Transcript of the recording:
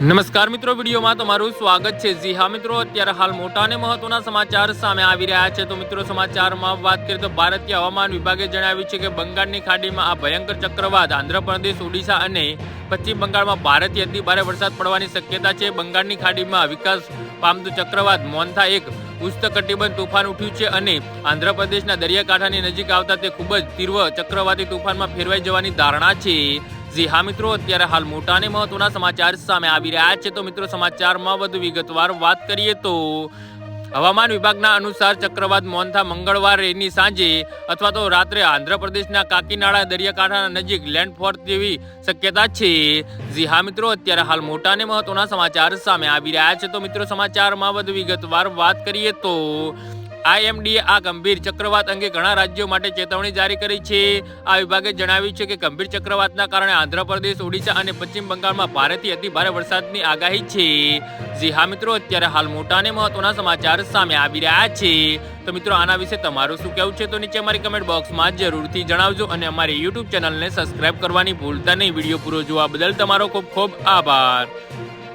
નમસ્કાર મિત્રો, વિડીયોમાં તમારું સ્વાગત છે. જી હા મિત્રો, અત્યારે હાલ મોટા અને મહત્વના સમાચાર સામે આવી રહ્યા છે. તો મિત્રો, સમાચારમાં વાત કરીએ તો ભારતીય હવામાન વિભાગે જણાવ્યું છે કે બંગાળની ખાડીમાં આ ભયંકર ચક્રવાત આંધ્રપ્રદેશ, ઓડિશા અને પશ્ચિમ બંગાળમાં ભારેથી અતિ ભારે વરસાદ પડવાની શક્યતા છે. બંગાળની ખાડીમાં વિકાસ પામતું ચક્રવાત મોન્થા એક ઉષ્ણકટિબંધ તોફાન ઉઠ્યું છે અને આંધ્રપ્રદેશના દરિયાકાંઠાની નજીક આવતા તે ખૂબ જ તીવ્ર ચક્રવાતી તોફાનમાં ફેરવાઈ જવાની ધારણા છે. જી હા મિત્રો, અત્યારે હાલ મોટા અને મહત્વના સમાચાર સામે આવી રહ્યા છે. તો મિત્રો, સમાચારમાં વધુ વિગતવાર વાત કરીએ તો હવામાન વિભાગના અનુસાર ચક્રવાત મોન્થા મંગળવારેની સાંજે અથવા તો રાત્રે આંધ્રપ્રદેશના કાકીનાડા દરિયાકાંઠાના નજીક લેન્ડફોર જેવી શક્યતા છે. જી હા મિત્રો, અત્યારે હાલ મોટા અને મહત્વના સમાચાર સામે આવી રહ્યા છે. તો મિત્રો, સમાચારમાં વધુ વિગતવાર વાત કરીએ તો આઈએમડીએ આ ગંભીર ચક્રવાત અંગે ઘણા રાજ્યો માટે ચેતવણી જારી કરી છે. આ વિભાગે જણાવ્યું છે કે ગંભીર ચક્રવાતના કારણે આંધ્રપ્રદેશ, ઓડિશા અને પશ્ચિમ બંગાળમાં ભારેથી અતિ ભારે વરસાદની આગાહી છે. જી હા મિત્રો, અત્યારે હાલ મોટા અને મહત્વના સમાચાર સામે આવી રહ્યા છે. તો મિત્રો, આના વિશે તમારું શું કહેવું છે? તો નીચે અમારી કમેન્ટ બોક્સમાં જરૂરથી જણાવજો અને અમારી યુટ્યુબ ચેનલને સબસ્ક્રાઇબ કરવાની ભૂલતા નહીં. વીડિયો પૂરો જોવા બદલ તમારો ખૂબ ખૂબ આભાર.